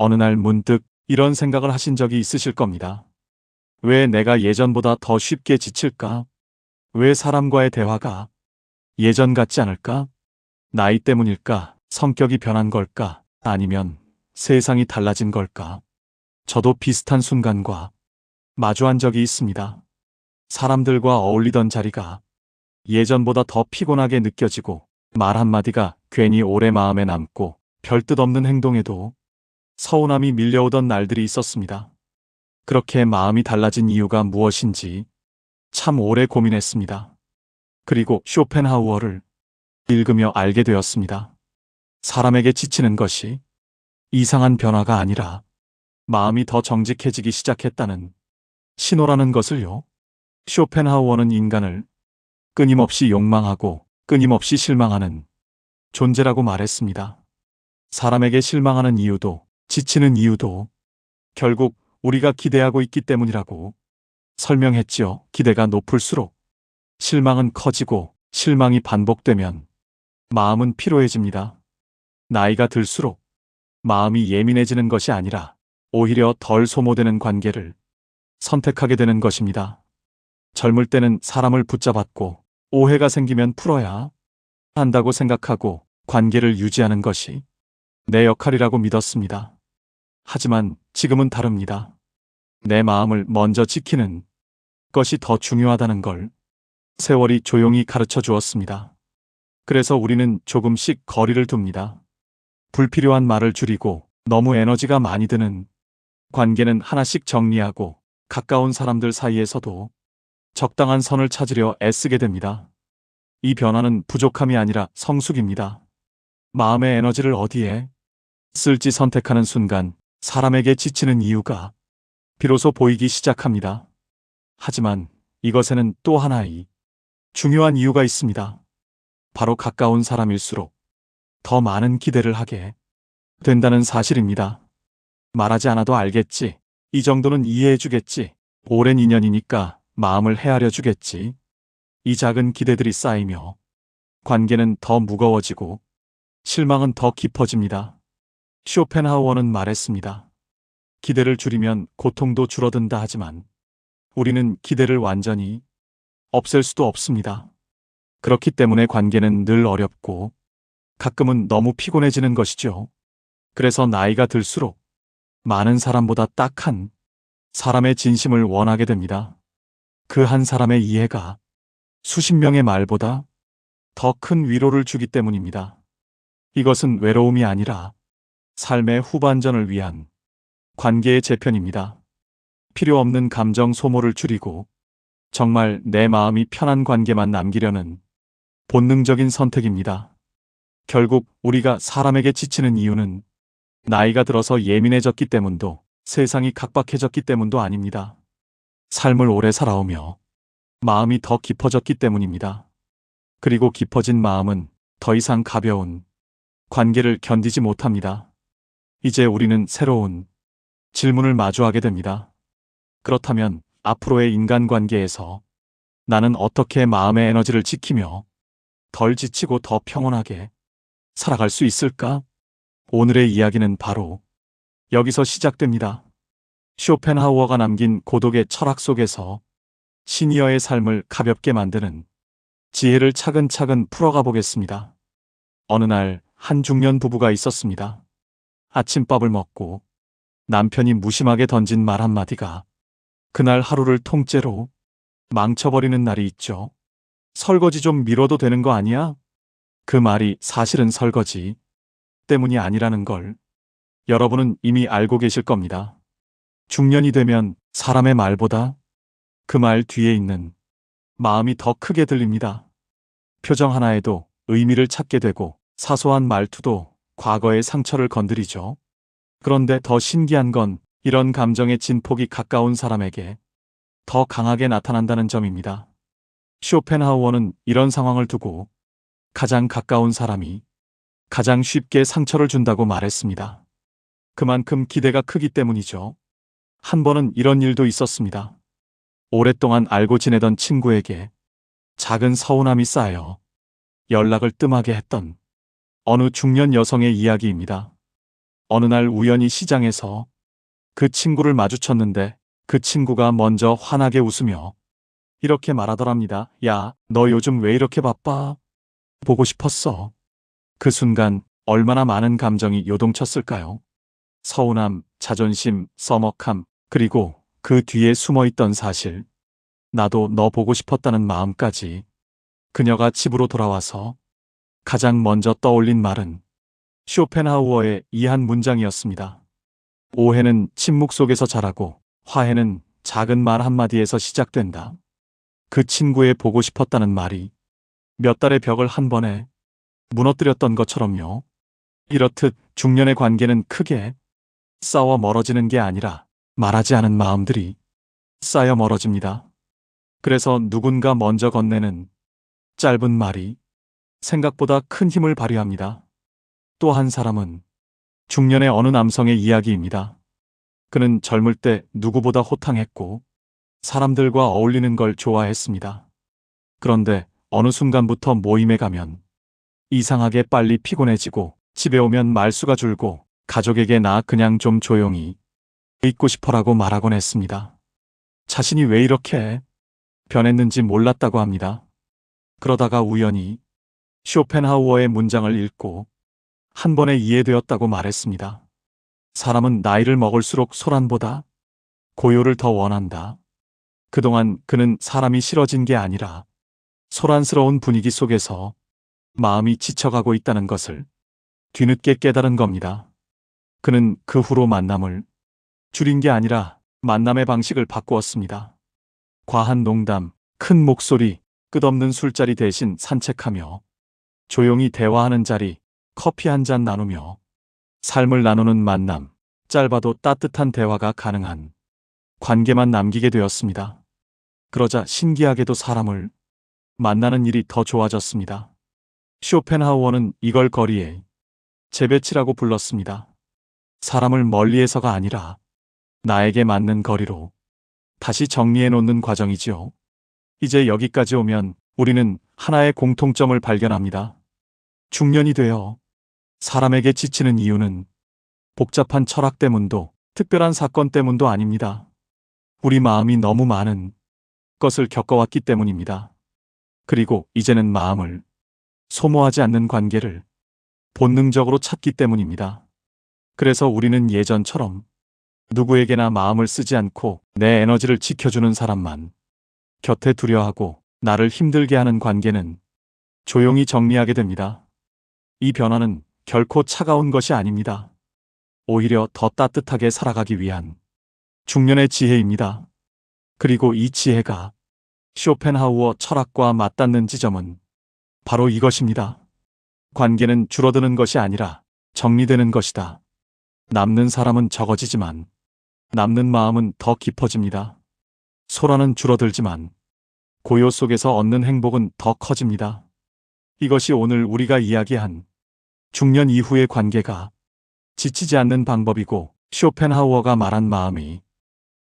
어느 날 문득 이런 생각을 하신 적이 있으실 겁니다. 왜 내가 예전보다 더 쉽게 지칠까? 왜 사람과의 대화가 예전 같지 않을까? 나이 때문일까? 성격이 변한 걸까? 아니면 세상이 달라진 걸까? 저도 비슷한 순간과 마주한 적이 있습니다. 사람들과 어울리던 자리가 예전보다 더 피곤하게 느껴지고 말 한마디가 괜히 오래 마음에 남고 별뜻 없는 행동에도 서운함이 밀려오던 날들이 있었습니다. 그렇게 마음이 달라진 이유가 무엇인지 참 오래 고민했습니다. 그리고 쇼펜하우어를 읽으며 알게 되었습니다. 사람에게 지치는 것이 이상한 변화가 아니라 마음이 더 정직해지기 시작했다는 신호라는 것을요. 쇼펜하우어는 인간을 끊임없이 욕망하고 끊임없이 실망하는 존재라고 말했습니다. 사람에게 실망하는 이유도 지치는 이유도 결국 우리가 기대하고 있기 때문이라고 설명했지요. 기대가 높을수록 실망은 커지고 실망이 반복되면 마음은 피로해집니다. 나이가 들수록 마음이 예민해지는 것이 아니라 오히려 덜 소모되는 관계를 선택하게 되는 것입니다. 젊을 때는 사람을 붙잡았고 오해가 생기면 풀어야 한다고 생각하고 관계를 유지하는 것이 내 역할이라고 믿었습니다. 하지만 지금은 다릅니다. 내 마음을 먼저 지키는 것이 더 중요하다는 걸 세월이 조용히 가르쳐 주었습니다. 그래서 우리는 조금씩 거리를 둡니다. 불필요한 말을 줄이고 너무 에너지가 많이 드는 관계는 하나씩 정리하고 가까운 사람들 사이에서도 적당한 선을 찾으려 애쓰게 됩니다. 이 변화는 부족함이 아니라 성숙입니다. 마음의 에너지를 어디에 쓸지 선택하는 순간 사람에게 지치는 이유가 비로소 보이기 시작합니다. 하지만 이것에는 또 하나의 중요한 이유가 있습니다. 바로 가까운 사람일수록 더 많은 기대를 하게 된다는 사실입니다. 말하지 않아도 알겠지. 이 정도는 이해해 주겠지. 오랜 인연이니까 마음을 헤아려 주겠지. 이 작은 기대들이 쌓이며 관계는 더 무거워지고 실망은 더 깊어집니다. 쇼펜하우어는 말했습니다. 기대를 줄이면 고통도 줄어든다 하지만 우리는 기대를 완전히 없앨 수도 없습니다. 그렇기 때문에 관계는 늘 어렵고 가끔은 너무 피곤해지는 것이죠. 그래서 나이가 들수록 많은 사람보다 딱 한 사람의 진심을 원하게 됩니다. 그 한 사람의 이해가 수십 명의 말보다 더 큰 위로를 주기 때문입니다. 이것은 외로움이 아니라 삶의 후반전을 위한 관계의 재편입니다. 필요 없는 감정 소모를 줄이고 정말 내 마음이 편한 관계만 남기려는 본능적인 선택입니다. 결국 우리가 사람에게 지치는 이유는 나이가 들어서 예민해졌기 때문도 세상이 각박해졌기 때문도 아닙니다. 삶을 오래 살아오며 마음이 더 깊어졌기 때문입니다. 그리고 깊어진 마음은 더 이상 가벼운 관계를 견디지 못합니다. 이제 우리는 새로운 질문을 마주하게 됩니다. 그렇다면 앞으로의 인간관계에서 나는 어떻게 마음의 에너지를 지키며 덜 지치고 더 평온하게 살아갈 수 있을까? 오늘의 이야기는 바로 여기서 시작됩니다. 쇼펜하우어가 남긴 고독의 철학 속에서 시니어의 삶을 가볍게 만드는 지혜를 차근차근 풀어가 보겠습니다. 어느 날 한 중년 부부가 있었습니다. 아침밥을 먹고 남편이 무심하게 던진 말 한마디가 그날 하루를 통째로 망쳐버리는 날이 있죠. 설거지 좀 미뤄도 되는 거 아니야? 그 말이 사실은 설거지 때문이 아니라는 걸 여러분은 이미 알고 계실 겁니다. 중년이 되면 사람의 말보다 그 말 뒤에 있는 마음이 더 크게 들립니다. 표정 하나에도 의미를 찾게 되고 사소한 말투도 과거의 상처를 건드리죠. 그런데 더 신기한 건 이런 감정의 진폭이 가까운 사람에게 더 강하게 나타난다는 점입니다. 쇼펜하우어는 이런 상황을 두고 가장 가까운 사람이 가장 쉽게 상처를 준다고 말했습니다. 그만큼 기대가 크기 때문이죠. 한 번은 이런 일도 있었습니다. 오랫동안 알고 지내던 친구에게 작은 서운함이 쌓여 연락을 뜸하게 했던 어느 중년 여성의 이야기입니다. 어느 날 우연히 시장에서 그 친구를 마주쳤는데 그 친구가 먼저 환하게 웃으며 이렇게 말하더랍니다. 야, 너 요즘 왜 이렇게 바빠? 보고 싶었어. 그 순간 얼마나 많은 감정이 요동쳤을까요? 서운함, 자존심, 서먹함, 그리고 그 뒤에 숨어 있던 사실. 나도 너 보고 싶었다는 마음까지. 그녀가 집으로 돌아와서 가장 먼저 떠올린 말은 쇼펜하우어의 이 한 문장이었습니다. 오해는 침묵 속에서 자라고 화해는 작은 말 한마디에서 시작된다. 그 친구의 보고 싶었다는 말이 몇 달의 벽을 한 번에 무너뜨렸던 것처럼요. 이렇듯 중년의 관계는 크게 싸워 멀어지는 게 아니라 말하지 않은 마음들이 쌓여 멀어집니다. 그래서 누군가 먼저 건네는 짧은 말이 생각보다 큰 힘을 발휘합니다. 또 한 사람은 중년의 어느 남성의 이야기입니다. 그는 젊을 때 누구보다 호탕했고 사람들과 어울리는 걸 좋아했습니다. 그런데 어느 순간부터 모임에 가면 이상하게 빨리 피곤해지고 집에 오면 말수가 줄고 가족에게 나 그냥 좀 조용히 있고 싶어라고 말하곤 했습니다. 자신이 왜 이렇게 변했는지 몰랐다고 합니다. 그러다가 우연히 쇼펜하우어의 문장을 읽고 한 번에 이해되었다고 말했습니다. 사람은 나이를 먹을수록 소란보다 고요를 더 원한다. 그동안 그는 사람이 싫어진 게 아니라 소란스러운 분위기 속에서 마음이 지쳐가고 있다는 것을 뒤늦게 깨달은 겁니다. 그는 그 후로 만남을 줄인 게 아니라 만남의 방식을 바꾸었습니다. 과한 농담, 큰 목소리, 끝없는 술자리 대신 산책하며 조용히 대화하는 자리, 커피 한 잔 나누며 삶을 나누는 만남, 짧아도 따뜻한 대화가 가능한 관계만 남기게 되었습니다. 그러자 신기하게도 사람을 만나는 일이 더 좋아졌습니다. 쇼펜하우어는 이걸 거리에 재배치라고 불렀습니다. 사람을 멀리에서가 아니라 나에게 맞는 거리로 다시 정리해 놓는 과정이지요. 이제 여기까지 오면 우리는 하나의 공통점을 발견합니다. 중년이 되어 사람에게 지치는 이유는 복잡한 철학 때문도 특별한 사건 때문도 아닙니다. 우리 마음이 너무 많은 것을 겪어왔기 때문입니다. 그리고 이제는 마음을 소모하지 않는 관계를 본능적으로 찾기 때문입니다. 그래서 우리는 예전처럼 누구에게나 마음을 쓰지 않고 내 에너지를 지켜주는 사람만 곁에 두려 하고 나를 힘들게 하는 관계는 조용히 정리하게 됩니다. 이 변화는 결코 차가운 것이 아닙니다. 오히려 더 따뜻하게 살아가기 위한 중년의 지혜입니다. 그리고 이 지혜가 쇼펜하우어 철학과 맞닿는 지점은 바로 이것입니다. 관계는 줄어드는 것이 아니라 정리되는 것이다. 남는 사람은 적어지지만 남는 마음은 더 깊어집니다. 소란은 줄어들지만 고요 속에서 얻는 행복은 더 커집니다. 이것이 오늘 우리가 이야기한 중년 이후의 관계가 지치지 않는 방법이고 쇼펜하우어가 말한 마음이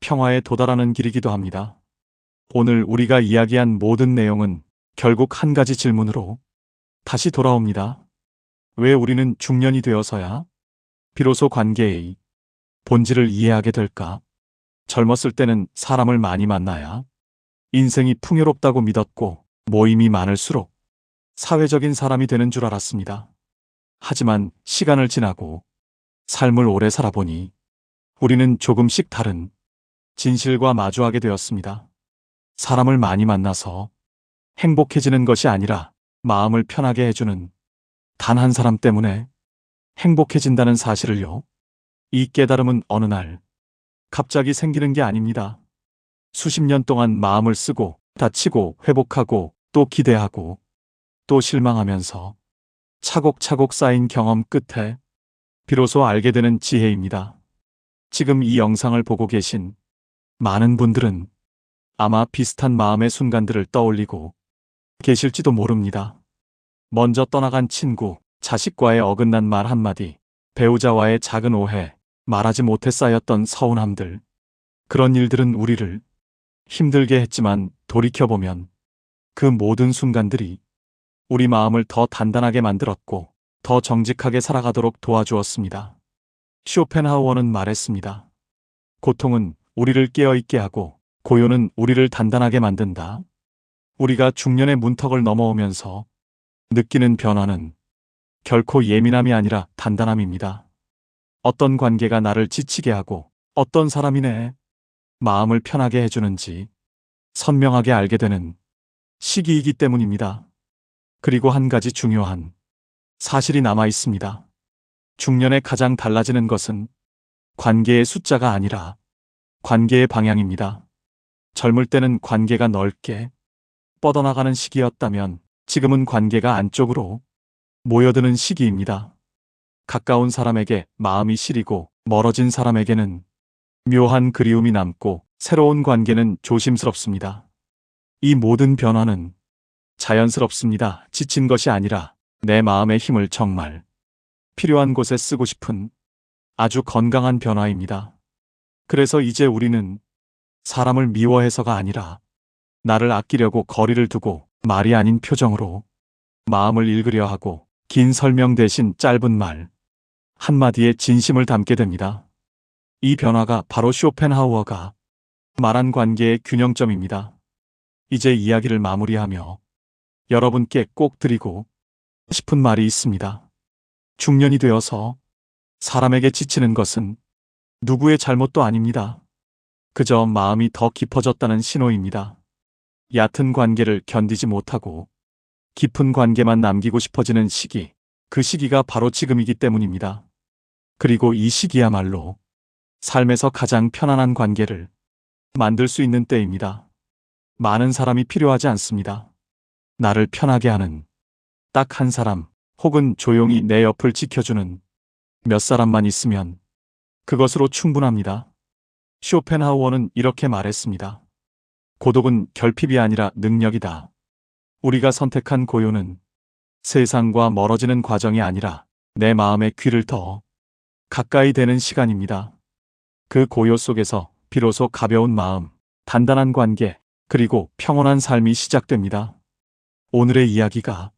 평화에 도달하는 길이기도 합니다. 오늘 우리가 이야기한 모든 내용은 결국 한 가지 질문으로 다시 돌아옵니다. 왜 우리는 중년이 되어서야 비로소 관계의 본질을 이해하게 될까? 젊었을 때는 사람을 많이 만나야 인생이 풍요롭다고 믿었고 모임이 많을수록 사회적인 사람이 되는 줄 알았습니다. 하지만 시간을 지나고 삶을 오래 살아보니 우리는 조금씩 다른 진실과 마주하게 되었습니다. 사람을 많이 만나서 행복해지는 것이 아니라 마음을 편하게 해주는 단 한 사람 때문에 행복해진다는 사실을요. 이 깨달음은 어느 날 갑자기 생기는 게 아닙니다. 수십 년 동안 마음을 쓰고 다치고 회복하고 또 기대하고 또 실망하면서 차곡차곡 쌓인 경험 끝에 비로소 알게 되는 지혜입니다. 지금 이 영상을 보고 계신 많은 분들은 아마 비슷한 마음의 순간들을 떠올리고 계실지도 모릅니다. 먼저 떠나간 친구, 자식과의 어긋난 말 한마디, 배우자와의 작은 오해, 말하지 못해 쌓였던 서운함들. 그런 일들은 우리를 힘들게 했지만 돌이켜보면 그 모든 순간들이 우리 마음을 더 단단하게 만들었고 더 정직하게 살아가도록 도와주었습니다. 쇼펜하우어는 말했습니다. 고통은 우리를 깨어있게 하고 고요는 우리를 단단하게 만든다. 우리가 중년의 문턱을 넘어오면서 느끼는 변화는 결코 예민함이 아니라 단단함입니다. 어떤 관계가 나를 지치게 하고 어떤 사람이 내 마음을 편하게 해주는지 선명하게 알게 되는 시기이기 때문입니다. 그리고 한 가지 중요한 사실이 남아 있습니다. 중년에 가장 달라지는 것은 관계의 숫자가 아니라 관계의 방향입니다. 젊을 때는 관계가 넓게 뻗어나가는 시기였다면 지금은 관계가 안쪽으로 모여드는 시기입니다. 가까운 사람에게 마음이 시리고 멀어진 사람에게는 묘한 그리움이 남고 새로운 관계는 조심스럽습니다. 이 모든 변화는 자연스럽습니다. 지친 것이 아니라 내 마음의 힘을 정말 필요한 곳에 쓰고 싶은 아주 건강한 변화입니다. 그래서 이제 우리는 사람을 미워해서가 아니라 나를 아끼려고 거리를 두고 말이 아닌 표정으로 마음을 읽으려 하고 긴 설명 대신 짧은 말 한마디에 진심을 담게 됩니다. 이 변화가 바로 쇼펜하우어가 말한 관계의 균형점입니다. 이제 이야기를 마무리하며 여러분께 꼭 드리고 싶은 말이 있습니다. 중년이 되어서 사람에게 지치는 것은 누구의 잘못도 아닙니다. 그저 마음이 더 깊어졌다는 신호입니다. 얕은 관계를 견디지 못하고 깊은 관계만 남기고 싶어지는 시기, 그 시기가 바로 지금이기 때문입니다. 그리고 이 시기야말로 삶에서 가장 편안한 관계를 만들 수 있는 때입니다. 많은 사람이 필요하지 않습니다. 나를 편하게 하는 딱 한 사람 혹은 조용히 내 옆을 지켜주는 몇 사람만 있으면 그것으로 충분합니다. 쇼펜하우어는 이렇게 말했습니다. 고독은 결핍이 아니라 능력이다. 우리가 선택한 고요는 세상과 멀어지는 과정이 아니라 내 마음의 귀를 더 가까이 되는 시간입니다. 그 고요 속에서 비로소 가벼운 마음, 단단한 관계, 그리고 평온한 삶이 시작됩니다. 오늘의 이야기가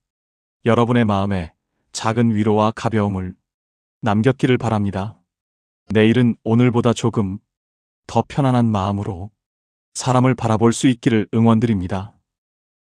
여러분의 마음에 작은 위로와 가벼움을 남겼기를 바랍니다. 내일은 오늘보다 조금 더 편안한 마음으로 사람을 바라볼 수 있기를 응원드립니다.